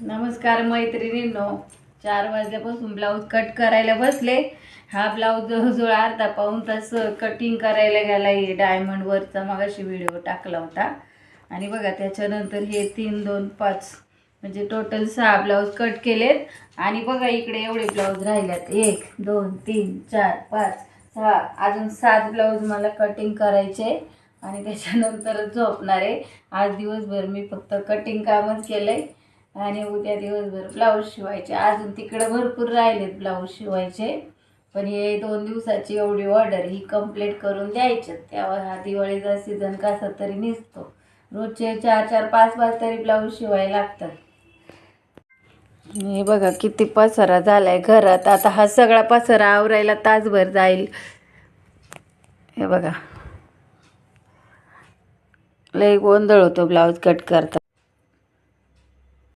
नमस्कार मैत्रिणींनो. चार वाजल्यापासून ब्लाऊज कट करायला बसले. हा ब्लाऊज जवळजवळ अर्धा पाऊन तास कटिंग करायला गेला. डायमंड डायमंडवरचा मागाशी व्हिडिओ टाकला होता. आणि बघा त्याच्यानंतर हे तीन दोन पाच म्हणजे टोटल सहा ब्लाऊज कट केलेत. आणि बघा इकडे एवढे ब्लाऊज राहिल्यात. एक दोन तीन चार पाच सहा अजून सात ब्लाऊज मला कटिंग करायचे. आणि त्याच्यानंतरच झोपणार. आहे आज दिवसभर मी फक्त कटिंग कामच केलंय. आणि उद्या दिवसभर ब्लाऊज शिवायचे. अजून तिकडं भरपूर राहिलेत ब्लाऊज शिवायचे. पण हे दोन दिवसाची एवढी ऑर्डर ही कंप्लीट करून द्यायच्यात तेव्हा हा दिवाळीचा सीझन कसा तरी निसतो. रोजचे चार चार पाच पाच तरी ब्लाऊज शिवायला लागतात. हे बघा किती पसारा झालाय घरात. आता हा सगळा पसारा आवरायला तासभर जाईल. हे बघा. लई गोंधळ होतो ब्लाऊज कट करता.